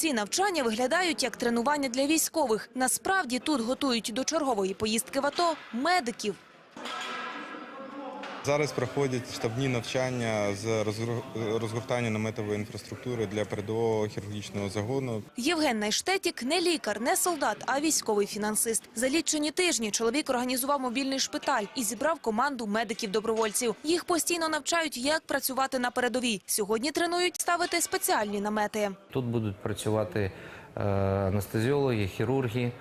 Ці навчання виглядають як тренування для військових. Насправді тут готують до чергової поїздки в АТО медиків. Зараз проходять штабні навчання з розгортання наметової інфраструктури для передового хірургічного загону. Євген Найштетік не лікар, не солдат, а військовий фінансист. За лічені тижні чоловік організував мобільний шпиталь і зібрав команду медиків-добровольців. Їх постійно навчають, як працювати на передовій. Сьогодні тренують ставити спеціальні намети. Тут будуть працювати е, анестезіологи, хірурги,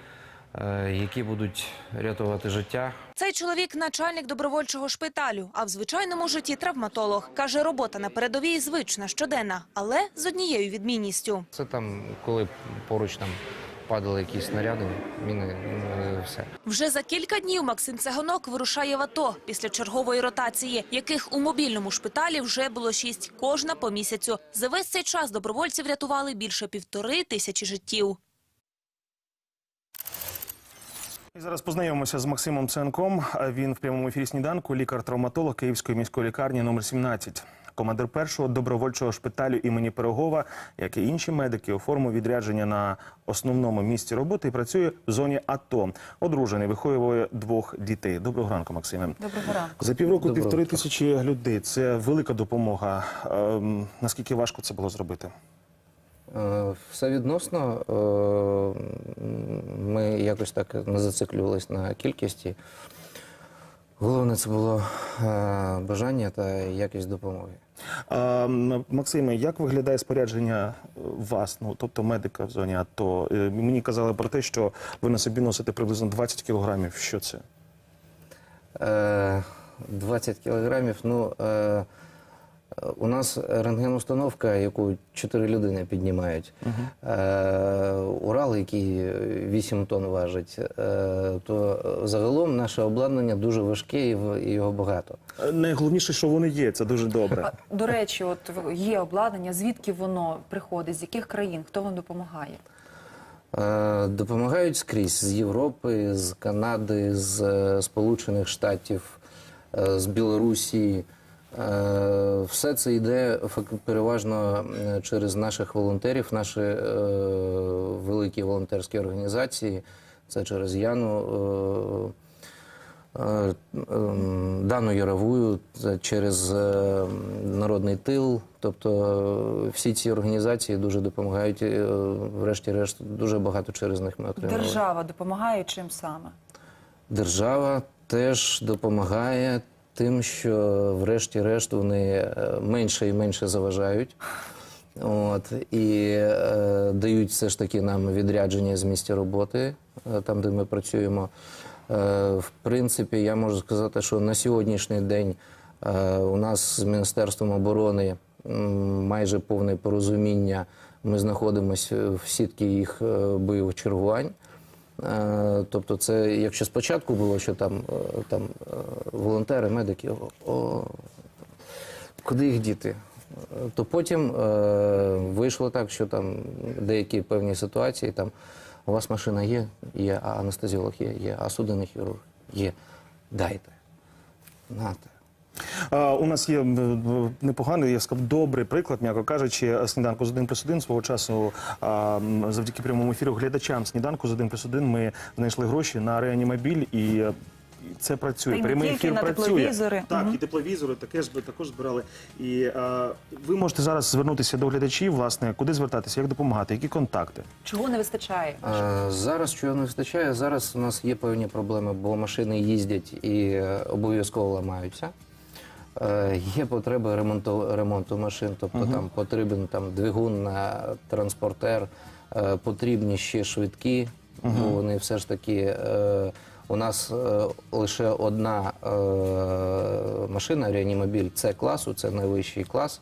е, які будуть рятувати життя. Цей чоловік начальник добровольчого шпиталю, а в звичайному житті травматолог. Каже, робота на передовій звична, щоденна, але з однією відмінністю. Це там, коли поруч там падали якісь снаряди, міни, ну, все. Вже за кілька днів Максим Цеганок вирушає в АТО після чергової ротації, яких у мобільному шпиталі вже було шість, кожна по місяцю. За весь цей час добровольці врятували більше півтори тисячі життів. І зараз познайомимося з Максимом Ценком. Він в прямому ефірі сніданку, лікар-травматолог Київської міської лікарні номер 17. Командир першого добровольчого шпиталю імені Пирогова, як і інші медики, оформив відрядження на основному місці роботи і працює в зоні АТО. Одружений, виховує двох дітей. Доброго ранку, Максиме. Доброго ранку. За півроку Доброго півтори тисячі людей. Це велика допомога. Ем, наскільки важко це було зробити? Е, Все відносно. Е, Ми якось так не зациклювалися на кількості. Головне це було е, бажання та якість допомоги. А, Максиме, як виглядає спорядження вас, ну тобто медика в зоні АТО? Мені казали про те, що ви на собі носите приблизно 20 кілограмів. Що це? Е, 20 кілограмів. Ну, у нас рентген-установка, яку 4 людини піднімають. Е, Урал, який 8 тонн важить, е, то загалом наше обладнання дуже важке і в- його багато. Найголовніше, що вони є, це дуже добре. До речі, от є обладнання, звідки воно приходить, з яких країн, хто вам допомагає? Е, Допомагають скрізь з Європи, з Канади, з Сполучених Штатів, з Білорусі. Е, Все це йде переважно е, через наших волонтерів, наші е, великі волонтерські організації. Це через Яну. ем, Дану Яровую через народний тил. Тобто всі ці організації дуже допомагають. Врешті-решт, дуже багато через них ми отримали. Держава допомагає чим саме? Держава теж допомагає тим, що врешті-решт вони е, менше і менше заважають. От, і е, дають все ж таки нам відрядження з місця роботи, е, там, де ми працюємо. Е, в принципі, я можу сказати, що на сьогоднішній день е, у нас з Міністерством оборони м, майже повне порозуміння. Ми знаходимося в сітці їх е, бойових чергувань. Е, Тобто, це якщо спочатку було, що там, е, там е, волонтери, медики, о, куди їх діти? То потім е, вийшло так, що там деякі певні ситуації, там у вас машина є, є, а анестезіолог є, є, а судинний хірург є. Дайте. Нате. А, у нас є непоганий, я сказав, добрий приклад, м'яко кажучи, сніданку з 1 плюс 1 свого часу а, завдяки прямому ефіру глядачам сніданку з 1 плюс 1 ми знайшли гроші на реанімобіль і. Це працює. Та Прямий ефір на працює. тепловізори. Так, і тепловізори таке ж також збирали. І ви можете зараз звернутися до глядачів, власне, куди звертатися, як допомагати, які контакти. Чого не вистачає? Зараз чого не вистачає? Зараз у нас є певні проблеми, бо машини їздять і е, обов'язково ламаються. Е, Є потреба ремонту, ремонту машин, тобто там потрібен там, двигун на транспортер, е, потрібні ще швидкі, бо вони все ж таки. е, У нас лише одна машина, реанімобіль С класу, це найвищий клас.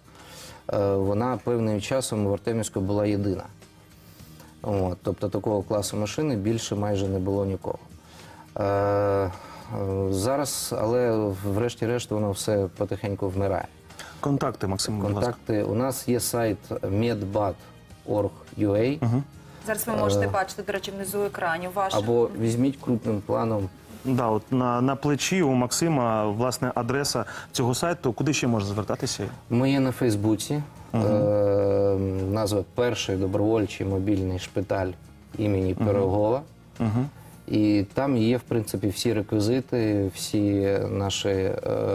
Вона певним часом в Артемівську була єдина. От, тобто такого класу машини більше майже не було нікого. Е, е, зараз, але врешті-решт воно все потихеньку вмирає. Контакти, Максим, будь ласка. Контакти. У нас є сайт medbat.org.ua Зараз ви можете бачити, до речі, внизу екранів ваш. або візьміть крупним планом. Да, от на, на плечі у Максима власне адреса цього сайту. Куди ще можна звертатися? Ми є на Фейсбуці, назва перший добровольчий мобільний шпиталь імені Пирогова. Угу. І там є, в принципі, всі реквізити, всі наші е,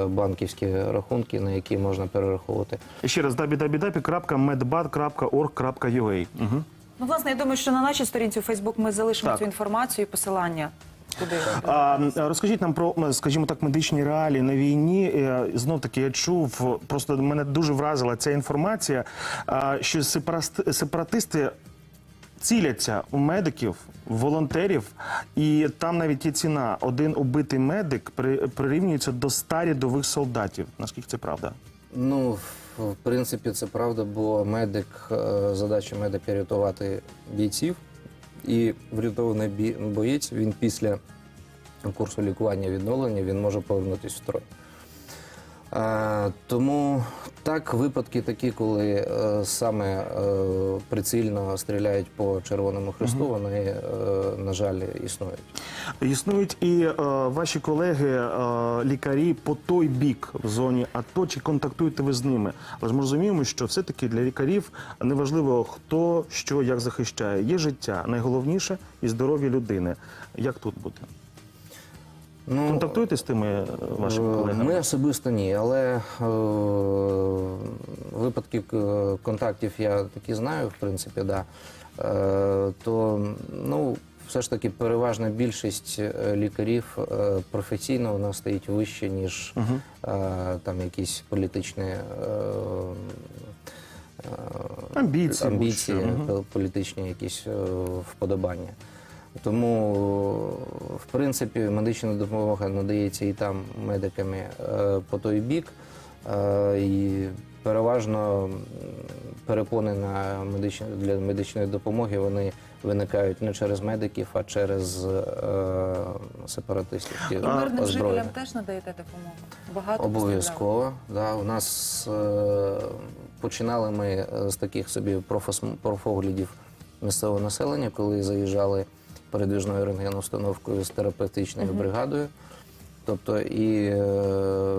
банківські рахунки, на які можна перераховувати. Ще раз www.medbat.org.ua. Угу. Ну, власне, я думаю, що на нашій сторінці у Фейсбук ми залишимо Так. цю інформацію і посилання туди. А, м, розкажіть нам про, м, скажімо так, медичні реалії на війні. Е, Знов таки я чув, просто мене дуже вразила ця інформація, а, що сепараст- сепаратисти ціляться у медиків, волонтерів, і там навіть є ціна. Один убитий медик при- прирівнюється до ста рядових солдатів. Наскільки це правда? Ну, в- принципі, це правда, бо медик, е, задача медика рятувати бійців. І врятований боєць, він після курсу лікування відновлення він може повернутися в строй. Тому так, випадки такі, коли е, саме е, прицільно стріляють по Червоному Христу, вони, е, на жаль, існують. Існують і ваші колеги, лікарі по той бік в зоні АТО. Чи контактуєте ви з ними? Але ж ми розуміємо, що все-таки для лікарів неважливо хто що як захищає. Є життя найголовніше і здоров'я людини. Як тут бути? Ну, Контактуєте з тими е, вашими Е, колегами? Ми особисто ні, але е, випадків е, контактів я такі знаю, в принципі, да. Е, то ну, все ж таки переважна більшість е, лікарів е, професійно у нас стоїть вище, ніж е, там якісь політичні. е, е, Амбіції, амбіції будь-що. Мгм. політичні якісь е, вподобання. Тому, в принципі, медична допомога надається і там медиками е, по той бік. Е, І переважно перепони на медичні, для медичної допомоги вони виникають не через медиків, а через е, сепаратистів. Мирним жителям теж надаєте допомогу? Багато Обов'язково. Да. У нас е, починали ми е, з таких собі профоглядів місцевого населення, коли заїжджали передвіжною рентгеноустановкою з терапевтичною бригадою. Тобто, і е,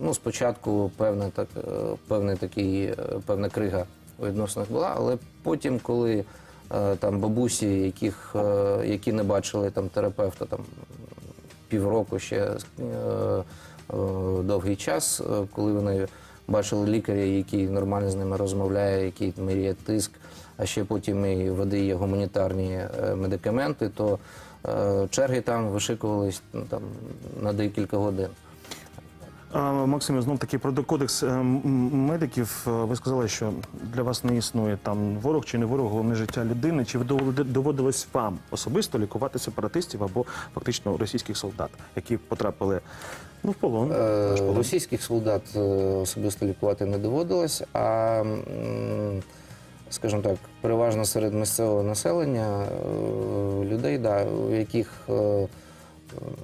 ну, спочатку певна, так, е, певний такий, е, певна крига у відносинах була, але потім, коли там бабусі, яких, які не бачили там терапевта там півроку ще довгий час, коли вони бачили лікаря, який нормально з ними розмовляє, який міряє тиск, а ще потім і видає гуманітарні е, медикаменти, то е, черги там вишикувались ну, там, на декілька годин. А, Максиме, знов таки про кодекс е, медиків. Е, Ви сказали, що для вас не існує там ворог чи не ворог, головне життя людини. Чи доводилось вам особисто лікувати сепаратистів або фактично російських солдат, які потрапили ну, в полон? Е, Наш полон. Російських солдат е, особисто лікувати не доводилось, а, скажімо так, переважно серед місцевого населення е, людей, да, у яких, е,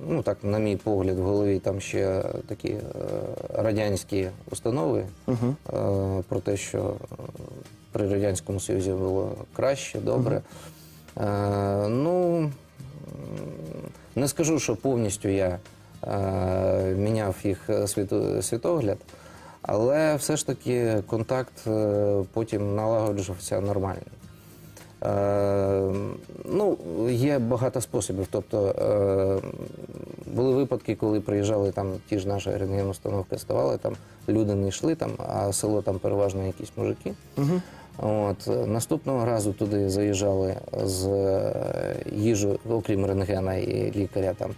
ну так, на мій погляд, в голові там ще такі е, радянські установи Мгм. е, про те, що е, при Радянському Союзі було краще, добре. Е, Ну, м, не скажу, що повністю я е, міняв їх е, світо- світогляд, але все ж таки контакт е, потім налагоджувався нормально. Е, ну, є багато способів. Тобто е, були випадки, коли приїжджали там ті ж наші рентген-установки, ставали там, люди не йшли там, а село там переважно якісь мужики. От е, наступного разу туди заїжджали з е, їжу, окрім рентгена і лікаря, там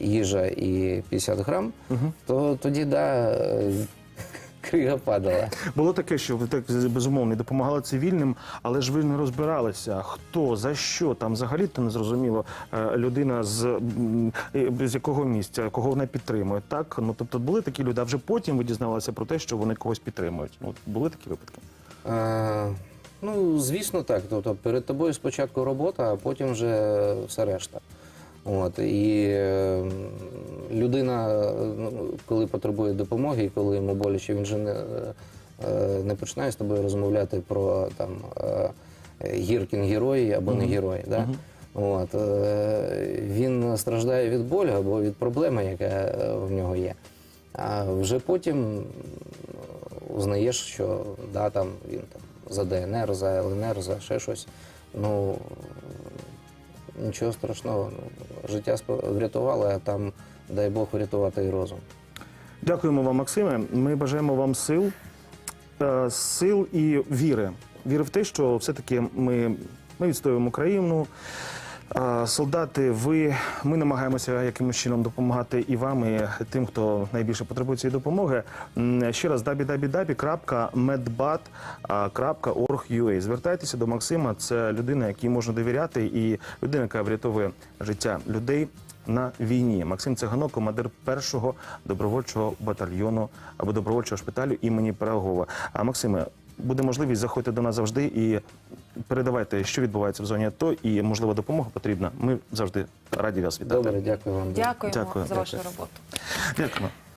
їжа і 50 грам, то тоді да, крига падала. Було таке, що ви так безумовно допомагали цивільним, але ж ви не розбиралися, хто за що там взагалі то не зрозуміло е, людина з, з якого місця, кого вона підтримує. Так ну тобто були такі люди, а вже потім ви дізнавалися про те, що вони когось підтримують. Ну були такі випадки. Е, ну, звісно, так. Тобто перед тобою спочатку робота, а потім вже все решта. От, і е, людина, е, ну, коли потребує допомоги, і коли йому боляче, він же не, е, не починає з тобою розмовляти про там, е, гіркін герої або не герої. Да? От, е, він страждає від болю або від проблеми, яка е, в нього є. А вже потім узнаєш, що да, там він там за ДНР, за ЛНР, за ще щось. Ну нічого страшного. Життя врятувало, а там, дай Бог, врятувати і розум. Дякуємо вам, Максиме. Ми бажаємо вам сил, е, сил і віри. Віри в те, що все-таки ми, ми відстоюємо Україну. Солдати, ви ми намагаємося якимось чином допомагати і вам, і тим, хто найбільше потребує цієї допомоги. Ще раз www.medbat.org.ua. Звертайтеся до Максима. Це людина, якій можна довіряти, і людина, яка врятовує життя людей на війні. Максим Циганок, командир першого добровольчого батальйону або добровольчого шпиталю імені Пирогова. А Максиме, буде можливість заходьте до нас завжди і передавайте, що відбувається в зоні АТО, і можливо допомога потрібна. Ми завжди раді вас вітати. Добре, дякую вам. Дякуємо Дякую, за вашу дякую. роботу. Дякую.